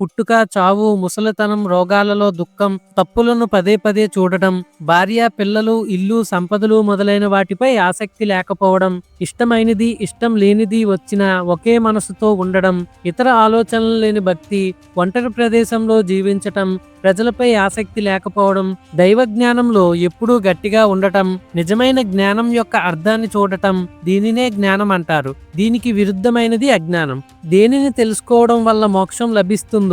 పుట్టుక చావు ముసలితనం రోగాలలో దుఃఖం తప్పులను పదే పదే చూడటం భార్య పిల్లలు ఇల్లు సంపదలు మొదలైన వాటిపై ఆసక్తి లేకపోవడం ఇష్టమైనది ఇష్టం లేనిది వచ్చిన ఒకే మనసుతో ఉండడం ఇతర ఆలోచనలు లేని భక్తి ఒంటరి ప్రదేశంలో జీవించటం ప్రజలపై ఆసక్తి లేకపోవడం దైవ జ్ఞానంలో ఎప్పుడూ గట్టిగా ఉండటం నిజమైన జ్ఞానం యొక్క అర్థాన్ని చూడటం దీనినే జ్ఞానం అంటారు. దీనికి విరుద్ధమైనది అజ్ఞానం. దేనిని తెలుసుకోవడం వల్ల మోక్షం లభిస్తుంది?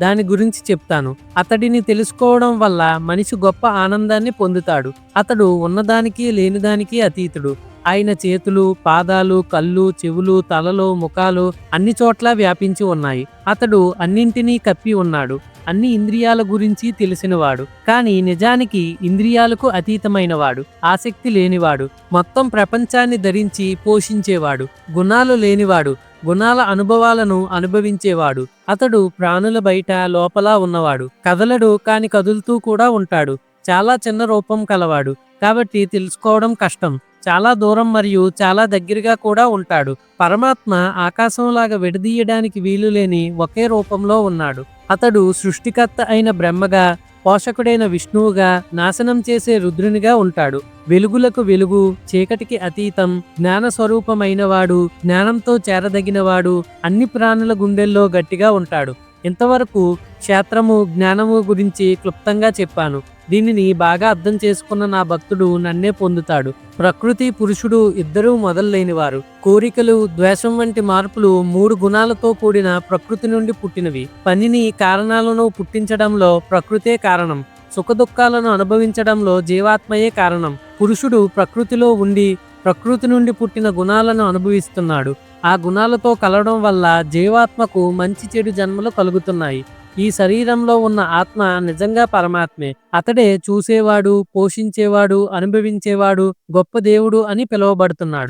దాని గురించి చెప్తాను. అతడిని తెలుసుకోవడం వల్ల మనిషి గొప్ప ఆనందాన్ని పొందుతాడు. అతడు ఉన్నదానికి లేనిదానికి అతీతుడు. ఆయన చేతులు పాదాలు కళ్ళు చెవులు తలలు ముఖాలు అన్ని చోట్ల వ్యాపించి ఉన్నాయి. అతడు అన్నింటినీ కప్పి ఉన్నాడు. అన్ని ఇంద్రియాల గురించి తెలిసినవాడు. కానీ నిజానికి ఇంద్రియాలకు అతీతమైనవాడు ఆసక్తి లేనివాడు మొత్తం ప్రపంచాన్ని ధరించి పోషించేవాడు గుణాలు లేనివాడు గుణాల అనుభవాలను అనుభవించేవాడు అతడు ప్రాణుల బయట లోపల ఉన్నవాడు కదలడు కాని కదులుతూ కూడా ఉంటాడు చాలా చిన్న రూపం కలవాడు. కాబట్టి తెలుసుకోవడం కష్టం. చాలా దూరం మరియు చాలా దగ్గరగా కూడా ఉంటాడు. పరమాత్మ ఆకాశంలాగా విడదీయడానికి వీలులేని ఒకే రూపంలో ఉన్నాడు. అతడు సృష్టికర్త అయిన బ్రహ్మగా పోషకుడైన విష్ణువుగా నాశనం చేసే రుద్రునిగా ఉంటాడు. వెలుగులకు వెలుగు చీకటికి అతీతం జ్ఞాన స్వరూపమైనవాడు జ్ఞానంతో చేరదగినవాడు అన్ని ప్రాణుల గుండెల్లో గట్టిగా ఉంటాడు. ఇంతవరకు క్షేత్రము జ్ఞానము గురించి క్లుప్తంగా చెప్పాను. దీనిని బాగా అర్థం చేసుకున్న నా భక్తుడు నన్నే పొందుతాడు. ప్రకృతి పురుషుడు ఇద్దరూ మొదలైనవారు. కోరికలు ద్వేషం వంటి మార్పులు మూడు గుణాలతో కూడిన ప్రకృతి నుండి పుట్టినవి. పనిని కారణాలను పుట్టించడంలో ప్రకృతే కారణం. సుఖదుఖాలను అనుభవించడంలో జీవాత్మయే కారణం. పురుషుడు ప్రకృతిలో ఉండి ప్రకృతి నుండి పుట్టిన గుణాలను అనుభవిస్తున్నాడు. ఆ గుణాలతో కలవడం వల్ల జీవాత్మకు మంచి చెడు జన్మలు కలుగుతున్నాయి. ఈ శరీరంలో ఉన్న ఆత్మ నిజంగా పరమాత్మే. అతడే చూసేవాడు పోషించేవాడు అనుభవించేవాడు గొప్ప దేవుడు అని పిలువబడుతున్నాడు.